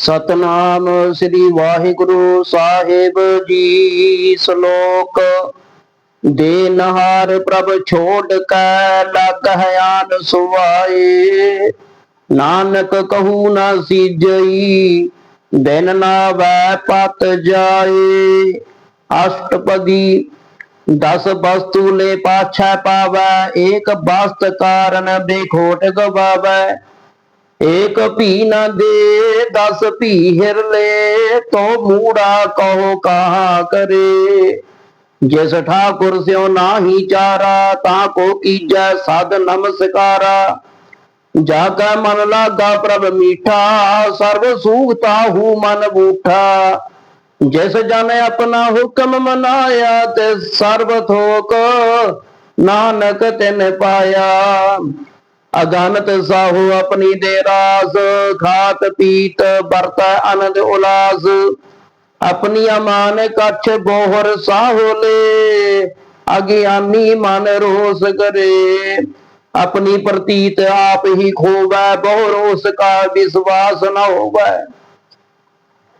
ਸਤਨਾਮ ਸ੍ਰੀ ਵਾਹਿਗੁਰੂ ਸਾਹਿਬ ਜੀ ਸ਼ਲੋਕ। ਦੇ ਨਹਾਰ ਪ੍ਰਭ ਛੋੜ ਕੈ ਲਗ ਆਨ ਸੁਆਏ। ਨਾਨਕ ਕਹੂ ਨਾ ਸੀਜਈ, ਦਿਨ ਨਾ ਵੈ ਪਤ ਜਾਏ। ਅਸ਼ਟਪਦੀ ਦਸ ਵਸਤੂ ਲੈ ਪਾਛੈ ਪਾਵੈ, ਏਕ ਬਸਤ ਕਾਰਨ ਬੇਖੋਟ ਗਵਾਵੈ। ਏਕ ਭੀ ਨਾ ਦੇ, ਦਸ ਭੀ ਹਿਰ ਲੈ, ਤੋ ਮੂੜਾ ਕਹੋ ਕਹਾ ਕਰੇ। ਜਿਸ ਠਾਕੁਰ ਸਿਓ ਨਾਹੀ ਚਾਰਾ, ਤਾਂ ਕੋ ਕੀਜੈ ਸਦ ਨਮਸਕਾਰਾ। ਜਾ ਕੈ ਮਨ ਲਾਗਾ ਪ੍ਰਭ ਮੀਠਾ, ਸਰਬ ਸੂਖਤਾ ਹੂ ਮਨ ਬੂਠਾ। ਜਿਸ ਜਨ ਆਪਣਾ ਹੁਕਮ ਮਨਾਇਆ ਤੇ ਸਰਬ ਥੋਕ ਨਾਨਕ ਤਿਨ ਪਾਇਆ। ਅਗਨਤ ਸਾਹੂ ਆਪਣੀ ਦੇ ਰਾਸ ਖਾਤ ਪੀਤ, ਵਰਤੈ ਆਨੰਦ ਉਲਾਸ ਆਪਣੀ ਅਮਾਨ ਕੱਛ ਬੋਹਰ ਸਾਹੋਲੇ ਅਗਿਆਨੀ ਮਨ ਰੋਸ ਕਰੇ। ਆਪਣੀ ਪ੍ਰਤੀਤ ਆਪ ਹੀ ਖੋਵੈ ਬਹੁ ਰੋਸ ਕਾ ਵਿਸ਼ਵਾਸ ਨਾ ਹੋਵੈ।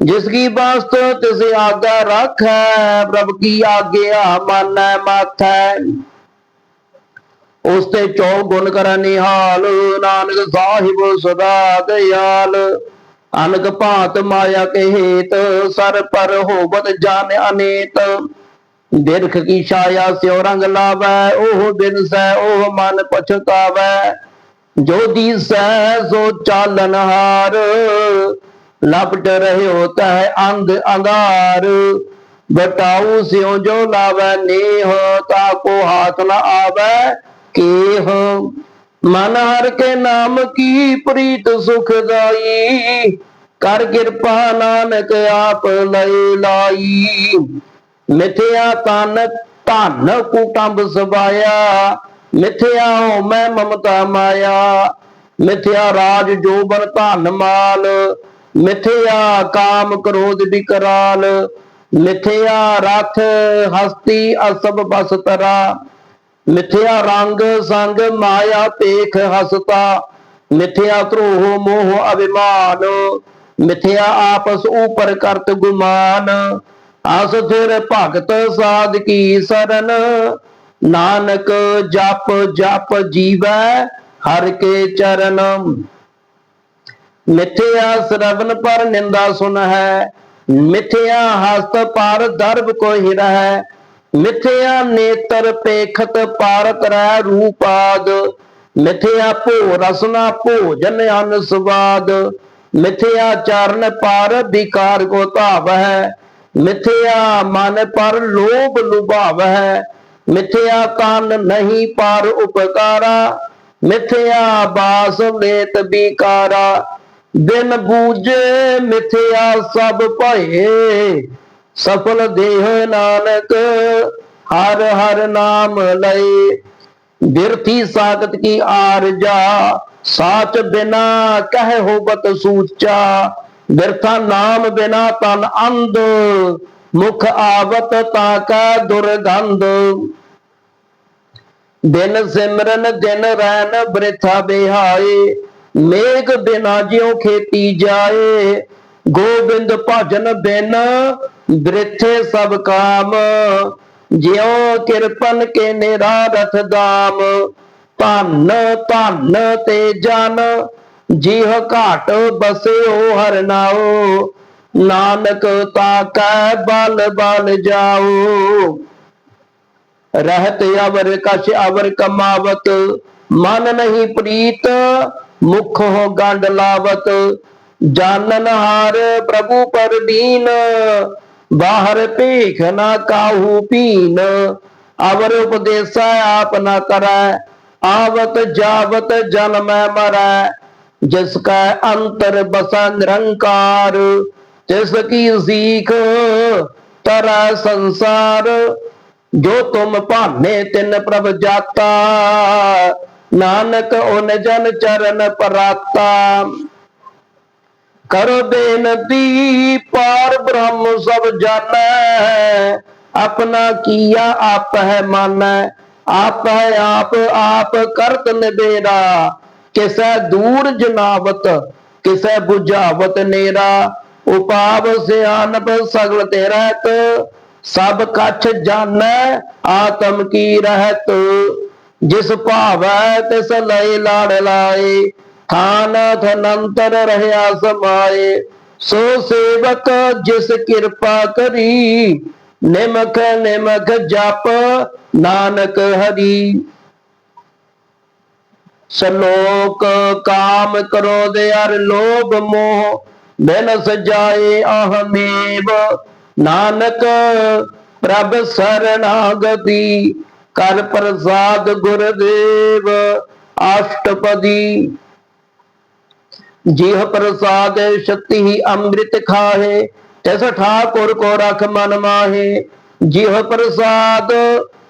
ਜਿਸ ਕੀ ਬਸਤ ਤਿਸ ਆਗਾ ਰੱਖੈ, ਪ੍ਰਭ ਕੀ ਆਗਿਆ ਮਾਨੈ ਮਾਥੈ। ਉਸ ਤੇ ਚੌ ਗੁਣ ਕਰ ਨਿਹਾਲ ਨਾਨਕ ਸਾਹਿਬ ਸਦਾ ਦਇਆਲ ਅਨਕ ਭਾਤ ਮਾਇਆ ਕੇ ਹੇਤ ਸਰ ਪਰ ਹੋਵਤ ਜਾਣ ਅਨੇਤ। ਬਿਰਖ ਕੀ ਛਾਇਆ ਸਿਉ ਰੰਗ ਲਾਵੈ, ਉਹ ਬਿਨਸੈ ਉਹ ਮਨ ਪਛਤਾਵੈ। ਜੋ ਦੀਸੈ, ਸੋ ਚਾਲਨ ਹਾਰ। ਲਪਟ ਰਹਿਓ ਤੈ ਅੰਧ ਅੰਧਾਰ। ਬਟਾਉ ਸਿਉ ਜੋ ਲਾਵੈ, ਨੇਹ ਤਾ ਕੋ ਹਾਥ ਨ ਆਵੈ। ਕੇਹ ਮਨ ਹਰ ਕੇ ਨਾਮ ਕੀ ਪ੍ਰੀਤ ਸੁਖਦਾਈ ਕਰ ਕਿਰਪਾ ਨਾਨਕ ਆਪ ਲਈ ਲਾਈ। ਮਿਥਿਆ ਤਨ ਧਨ ਕੁਟੰਬ ਸਬਾਇਆ ਮਿਥਿਆ ਹੋ ਮੈਂ ਮਮਤਾ ਮਾਇਆ। ਮਿਥਿਆ ਰਾਜ ਜੋਬਨ ਧਨ ਮਾਲ। ਮਿਥਿਆ ਕਾਮ ਕ੍ਰੋਧ ਵਿਕਰਾਲ ਮਿਥਿਆ ਰਥ ਹਸਤੀ ਅਸਬ ਬਸ ਤਰਾ ਮਿਥਿਆ ਰੰਗ ਸੰਗ ਮਾਇਆ ਪੇਖ ਹਸਤਾ, ਮਿਥਿਆ ਧਰੋਹ ਮੋਹ ਅਭਿਮਾਨ, ਮਿਥਿਆ ਆਪਸ ਉਪਰ ਕਰਤ ਗੁਮਾਨ ਅਸ ਫਿਰ ਭਗਤ ਸਾਧ ਕੀ ਸਰਨ, ਨਾਨਕ ਜਪ ਜਪ ਜੀਵੈ ਹਰ ਕੇ ਚਰਨ। ਮਿਥਿਆ ਸ਼ਰਵਨ ਪਰ ਨਿੰਦਾ ਸੁਨ ਹੈ ਮਿਥਿਆ ਹਸਤ ਪਰ ਦਰਬ ਕੋ ਹਿਰ ਮਿਥਿਆ ਨੇਤਰ ਪੇਖਤ ਪਾਰਤ ਰਹਿ ਰੂਪਾਦ, ਮਿਥਿਆ ਭੋ ਰਸਨਾ ਭੋਜਨ ਅਨ ਸਵਾਦ ਮਿਥਿਆ ਚਰਨ ਪਰ ਵਿਕਾਰ ਕੋ ਧਾਵ ਹੈ ਮਿਥਿਆ ਮਨ ਪਰ ਲੋਭ ਲੁਭਾਵ ਹੈ ਮਿਥਿਆ ਤਨ ਨਹੀਂ ਪਰ ਉਪਕਾਰਾ, ਮਿਥਿਆ ਬਾਸ ਲੇਤ ਵਿਕਾਰਾ, ਬਿਨ ਬੂਝੇ ਮਿਥਿਆ ਸਭ ਭਏ। ਸਫਲ ਦੇਹ ਨਾਨਕ, ਹਰ ਹਰ ਨਾਮ ਲਏ। ਬਿਰਥੀ ਸਾਖਤ ਕੀ ਆਰਜਾ, ਸਾਚ ਬਿਨਾ ਕਹਿ ਹੋਬਤ ਸੂਚਾ। ਬਿਰਥਾ ਨਾਮ ਬਿਨਾ ਤਨ ਅੰਧ, ਮੁਖ ਆਵਤ ਤਾ ਕਾ ਦੁਰਗੰਧ। ਦਿਨ ਸਿਮਰਨ ਦਿਨ ਰਹਿਣ ਬ੍ਰਿਥਾ ਬਿਹਾਏ, ਮੇਘ ਬਿਨਾ ਜਿਉ ਖੇਤੀ ਜਾਏ। ਗੋਬਿੰਦ ਭਜਨ ਬਿਨ ਬ੍ਰਿਥੇ ਸਭ ਕਾਮ, ਜਿਉ ਕਿਰਪਨ ਕੇ ਨਿਰਾਰਥ ਦਾਮ। ਧਨ ਧਨ ਤੇ ਜਨ, ਜਿਹ ਘਾਟ ਬਸਿਓ ਹਰ ਨਾਨਕ ਤਾ ਬਲ ਬਲ ਜਾਓ ਰਹਿਤ ਅਵਰ ਕਛ ਅਵਰ ਕਮਾਵਤ, ਮਨ ਨਹੀਂ ਪ੍ਰੀਤ, ਮੁਖ ਹੋ ਗੰਡ ਲਾਵਤ। ਜਾਨਨ ਹਾਰ ਪ੍ਰਭੂ ਪਰ ਬਾਹਰ ਭੇਖ ਨਾ ਕਾਹੂ ਪੀਨ। ਅਵਰ ਉਪਦੇਸਾ ਆਪ ਨਾ ਕਰੈ, ਆਵਤ ਜਾਵਤ ਜਨਮੈ ਮਰੈ। ਜਿਸ ਕਾ ਅੰਤਰ ਬਸਾ ਨਿਰੰਕਾਰ, ਤਿਸ ਕੀ ਸੀਖ ਤਰੈ ਸੰਸਾਰ। ਜੋ ਤੁਮ ਭਾਨੇ ਤਿਨ ਪ੍ਰਭ ਜਾਤਾ, ਨਾਨਕ ਓਨ ਜਨ ਚਰਨ ਪਰਾਤਾ। ਕਰੋ ਬੇਨਤੀ ਪਾਰ ਬ੍ਰਹਮ ਸਭ ਜਾਣੈ। ਆਪਣਾ ਕੀਆ ਆਪ ਹੈ ਮਾਨੈ। ਆਪ ਹੈ ਆਪ ਆਪ ਕਰਤ ਨਿਬੇਰਾ ਕਿਸੈ ਦੂਰ ਜਨਾਵਤ, ਕਿਸੈ 부ਝਾਵਤ ਨੇਰਾ। ਉਪਾਵ ਸਿਆਨਪ ਸਗਲ ਤੇ ਰਹਿਤ, ਸਭ ਕਛ ਜਾਣੈ, ਆਤਮ ਕੀ ਰਹਿਤ। ਜਿਸ ਭਾਵੈ ਤਿਸ ਲਈ ਲਾੜ ਲਾਏ ਥਾਨ ਥਨੰਤਰ ਰਹਿਆ ਸਮਾਏ, ਸੋ ਸੇਵਕ ਜਿਸ ਕਿਰਪਾ ਕਰੀ ਨਿਮਕ ਨਿਮਖ ਜਪ ਨਾਨਕ ਹਰੀ। ਸ਼ਲੋਕ ਕਾਮ ਕ੍ਰੋਧ ਅਰ ਲੋਭ ਮੋਹ ਬਿਨ ਸਜਾਏ ਅਹਮੇਵ, ਨਾਨਕ ਪ੍ਰਭ ਸਰਣਾਗਤੀ ਕਰ ਪ੍ਰਸਾਦ ਗੁਰਦੇਵ, ਅਸ਼ਟਪਦੀ। ਜਿਹ ਪ੍ਰਸਾਦ ਸ਼ਕਤੀ ਅੰਮ੍ਰਿਤ ਖਾਹੇ, ਤਿਸ ਠਾਕੁਰ ਕੋ ਰਖ ਮਨ ਮਾਹੇ। ਜਿਹ ਪ੍ਰਸਾਦ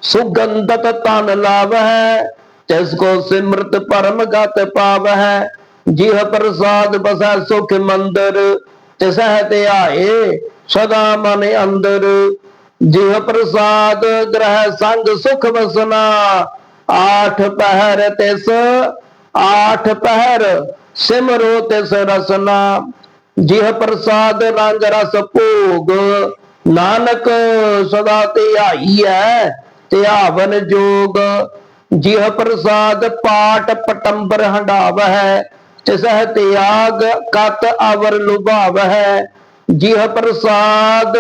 ਸੁਗੰਧਤ ਤਨ ਲਾਵਹਿ, ਤਿਸ ਕੋ ਸਿਮਰਤ ਪਰਮ ਗਤ ਪਾਵਹਿ। ਜਿਹ ਪ੍ਰਸਾਦ ਬਸੈ ਸੁਖ ਮੰਦਰ, ਤਿਸਹਿ ਧਿਆਏ ਸਦਾ ਮਨ ਅੰਦਰ। ਜਿਹ ਪ੍ਰਸਾਦ ਗ੍ਰਹਿ ਸੰਗ ਸੁਖ ਵਸਨਾ, ਆਠ ਪਹਿਰ ਤਿਸ, ਆਠ ਪਹਿਰ ਸਿਮਰੋ ਤਿਸ ਰਸਨਾ ਜਿਹ ਪ੍ਰਸਾਦ ਰੰਗ ਰਸ ਭੋਗ। ਨਾਨਕ ਸਦਾ ਧਿਆਈਐ ਧਿਆਵਨ ਜੋਗ। ਜਿਹ ਪ੍ਰਸਾਦ ਪਾਟ ਪਟੰਬਰ ਹੰਡਾਵਹਿ ਤਿਸਹਿ ਤਿਆਗ ਕਤ ਅਵਰ ਲੁਭਾਵ ਹੈ ਜਿਹ ਪ੍ਰਸਾਦ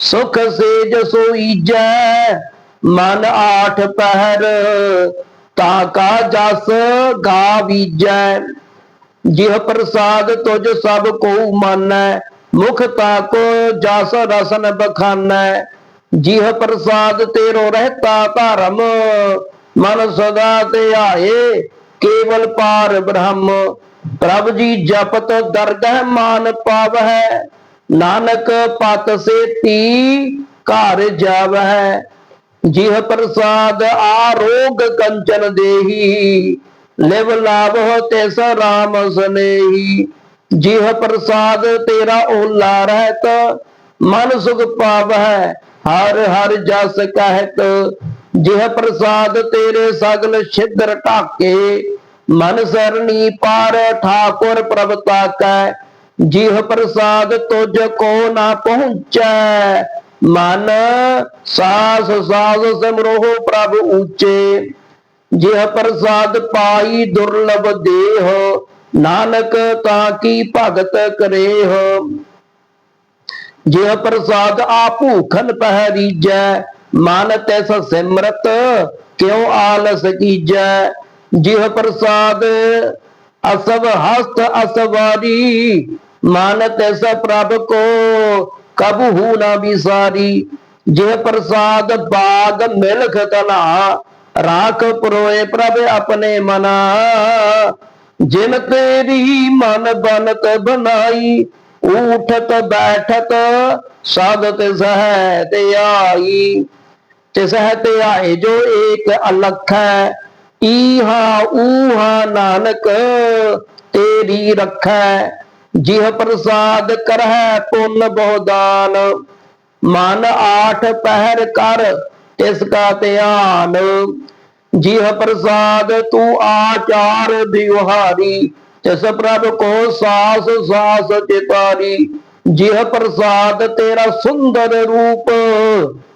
ਸੁਖ ਸੇਜ ਸੋਈਜੈ, ਮਨ ਆਠ ਪਹਿਰ, ਤਾ ਕਾ ਜਸ ਗਾ ਬੀਜੈ। ਜਿਹ ਪ੍ਰਸਾਦ ਤੁਝ ਸਭ ਕੋ ਮਾਨੈ, ਮੁਖ ਤਾਕੋ ਜਸ ਰਸਨ ਬਖਾਨੈ। ਜਿਹ ਪ੍ਰਸਾਦ ਤੇਰੋ ਰਹਤਾ ਧਰਮ, ਮਨ ਸਦਾ ਧਿਆਏ ਕੇਵਲ ਪਾਰ ਬ੍ਰਹਮ। ਪ੍ਰਭ ਜੀ ਜਪਤ ਦਰਗਹ ਮਾਨ ਪਾਵਹਿ, ਨਾਨਕ ਪਤ ਸੇਤੀ ਘਰ ਜਾਵਹਿ। ਜਿਹ ਪ੍ਰਸਾਦ ਆਰੋਗ ਕੰਚਨ ਦੇਹੀ ਲਿਵ ਲਾਭ ਤਿਸ ਰਾਮ ਸਨੇਹੀ। ਜਿਹ ਪ੍ਰਸਾਦ ਤੇਰਾ ਓਲਾ ਰਹਿਤ, ਮਨ ਸੁਖ ਪਾਵਹਿ, ਹਰ ਹਰ ਜਸ ਕਹਿਤ। ਜਿਹ ਪ੍ਰਸਾਦ ਤੇਰੇ ਸਗਲ ਛਿਦਰ ਢਾਕੇ, ਮਨ ਸਰਣੀ ਪਾਰ ਠਾਕੁਰ ਪ੍ਰਭ ਤਾਕੈ। ਜਿਹ ਪ੍ਰਸਾਦ ਤੁਜ ਕੋ ਨਾ ਪਹੁੰਚੈ, ਮਨ ਸਾਸ ਸਾਸ ਸਿਮਰੋ ਪ੍ਰਭ ਉੱਚੇ ਜਿਹ ਪ੍ਰਸਾਦ ਪਾਈ ਦੁਰਲਭ ਦੇਹ, ਨਾਨਕ ਤਾਂ ਕੀ ਭਗਤ ਕਰੇਹ। ਜਿਹ ਪ੍ਰਸਾਦ ਆ ਭੂਖਨ ਪਹਿਰੀਜੈ ਮਨ ਤਿਸ ਸਿਮਰਤ ਕਿਉ ਆਲਸ ਕੀਜੈ। ਜਿਹ ਪ੍ਰਸਾਦ ਅਸਵ ਹਸਤ ਅਸਵਾਰੀ ਮਨ ਤਿਸ ਪ੍ਰਭ ਕੋ ਕਬਹੂ ਨਾ ਵਿਸਾਰੀ। ਜਿਹ ਪ੍ਰਸਾਦ ਬਾਗ ਮਿਲਖ ਤਨਾ ਰਾਖ ਪਰੋਏ ਪ੍ਰਭ ਆਪਣੇ ਮਨਾ। ਜਿਨ ਤੇਰੀ ਮਨ ਬਨਤ ਬਨਾਈ ਉਠਤ ਬੈਠਤ ਸਾਧਤ ਸਹਿ ਤੇ ਆਈ। ਤੇ ਸਹਿ ਤੇ ਆਏ ਜੋ ਏਕ ਅਲਖ ਹੈ, ਈਹਾ ਊਹਾ ਨਾਨਕ ਤੇਰੀ ਰੱਖੈ। ਜਿਹ ਪ੍ਰਸਾਦ ਕਰਹਿ ਪੁੰਨ ਬਹੁਦਾਨ, ਮਨ ਆਠ ਪਹਿਰ ਕਰ ਤਿਸ ਕਾ ਧਿਆਨ, ਜਿਹ ਪ੍ਰਸਾਦ ਤੂੰ ਆਚਾਰ ਵਿਵਹਾਰੀ ਤਿਸ ਪ੍ਰਭ ਕੋ ਸਾਸ ਸਾਸ ਚਿਤਾਰੀ ਜਿਹ ਪ੍ਰਸਾਦ ਤੇਰਾ ਸੁੰਦਰ ਰੂਪ,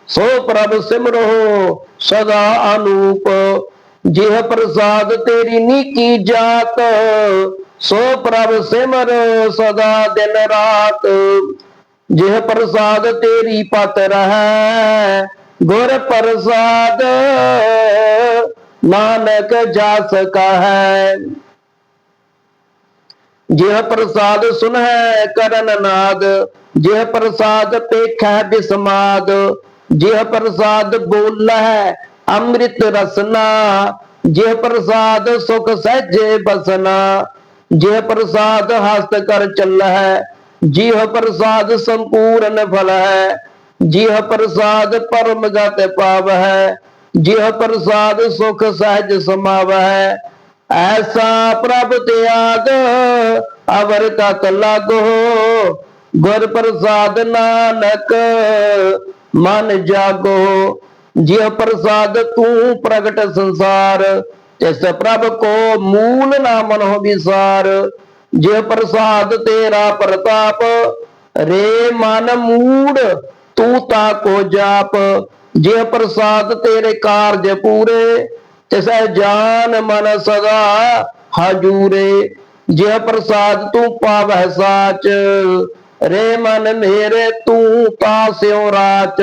ਸੋ ਪ੍ਰਭ ਸਿਮਰੋ ਸਦਾ ਅਨੂਪ। ਜਿਹ ਪ੍ਰਸਾਦ ਤੇਰੀ ਨੀਕੀ ਜਾਤ, ਸੋ ਪ੍ਰਭ ਸਿਮਰ ਸਦਾ ਦਿਨ ਰਾਤ। ਜਿਹ ਪ੍ਰਸਾਦ ਤੇਰੀ ਪਤ ਰਹੈ ਗੁਰ ਪ੍ਰਸਾਦ, ਨਾਨਕ ਜਸ ਕਹੈ। ਜਿਹ ਪ੍ਰਸਾਦ ਸੁਨਹਿ ਕਰਨ ਨਾਦ, ਜਿਹ ਪ੍ਰਸਾਦ ਪੇਖੈ ਬਿਸਮਾਦ, ਜਿਹ ਪ੍ਰਸਾਦ ਬੋਲੈ ਅੰਮ੍ਰਿਤ ਰਸਨਾ, ਜਿਹ ਪ੍ਰਸਾਦ ਸੁਖ ਸਹਿਜੇ ਬਸਨਾ, ਜਿਹ ਪ੍ਰਸਾਦ ਹਸਤ ਕਰ ਚੱਲੈ ਜਿਹ ਪ੍ਰਸਾਦ ਸੰਪੂਰਨ ਫਲ ਹੈ ਜਿਹ ਪ੍ਰਸਾਦ ਪਰਮ ਗਤ ਪਾਵਹਿ, ਜਿਹ ਪ੍ਰਸਾਦ ਸੁਖ ਸਹਿਜ ਸਮਾਵ ਹੈ ਐਸਾ ਪ੍ਰਭ ਤਿਆਗ ਅਵਰ ਤਤ ਲਾਗੋ। ਗੁਰ ਪ੍ਰਸਾਦ ਨਾਨਕ ਮਨ ਜਾਗੋ, ਜਿਹ ਪ੍ਰਸਾਦ ਤੂੰ ਪ੍ਰਗਟ ਸੰਸਾਰ, ਤਿਸ ਪ੍ਰਭ ਕੋ ਮੂਲ ਨਾ ਮਨੋ ਵਿਸਾਰ। ਜਿਹ ਪ੍ਰਸਾਦ ਤੇਰਾ ਪ੍ਰਤਾਪ, ਰੇ ਮਨ ਮੂੜ ਤੂੰ ਤਾ ਕੋ ਜਾਪ, ਜੇ ਪ੍ਰਸਾਦ ਤੇਰੇ ਕਾਰਜ ਪੂਰੇ ਤਿਸੈ ਜਾਨ ਮਨ ਸਦਾ ਹਜੂਰੇ। ਜੇ ਪ੍ਰਸਾਦ ਤੂੰ ਪਾਵਹਿ ਸਾਚ, ਰੇ ਮਨ ਮੇਰੇ ਤੂੰ ਤਾ ਸਿਉ ਰਾਚ।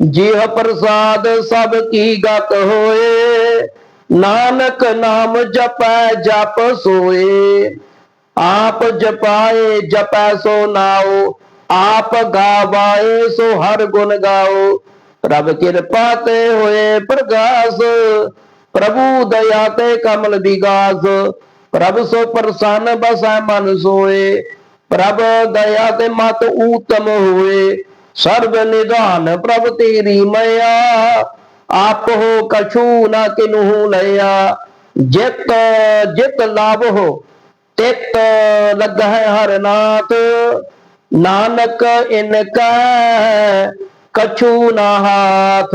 ਜਿਹ ਪ੍ਰਸਾਦ ਸਭ ਕੀ ਗਤ ਹੋਏ, ਨਾਨਕ ਨਾਮ ਜਪੈ ਜਪ ਸੋਏ। ਆਪ ਜਪਾਏ ਜਪੈ ਸੋ ਨਾਉ ਆਪ ਗਾਵਾਏ ਸੋ ਹਰ ਗੁਣ ਗਾਓ। ਪ੍ਰਭ ਕਿਰਪਾ ਤੇ ਹੋਏ ਪ੍ਰਗਾਸ, ਪ੍ਰਭੂ ਦਇਆ ਤੇ ਕਮਲ ਵਿਗਾਸ ਪ੍ਰਭ ਸੋ ਪ੍ਰਸੰਨ ਬਸੈ ਮਨ ਸੋਏ, ਪ੍ਰਭ ਦਇਆ ਤੇ ਮਤ ਊਤਮ ਹੋਏ। ਸਰਬ ਨਿਧਾਨ ਪ੍ਰਭ ਤੇਰੀ ਮਇਆ, ਆਪ ਹੋ ਕਛੂ ਨਾ ਕਿਨਹੂ ਲਿਆ ਜਿਤ ਜਿਤ ਲਾਭ ਹੋ ਤਿਤ ਲੱਗਾ ਹੈ ਹਰ ਨਾਥ ਨਾਨਕ ਇਨ ਕਾ ਕਛੂ ਨਾ ਹਾਥ।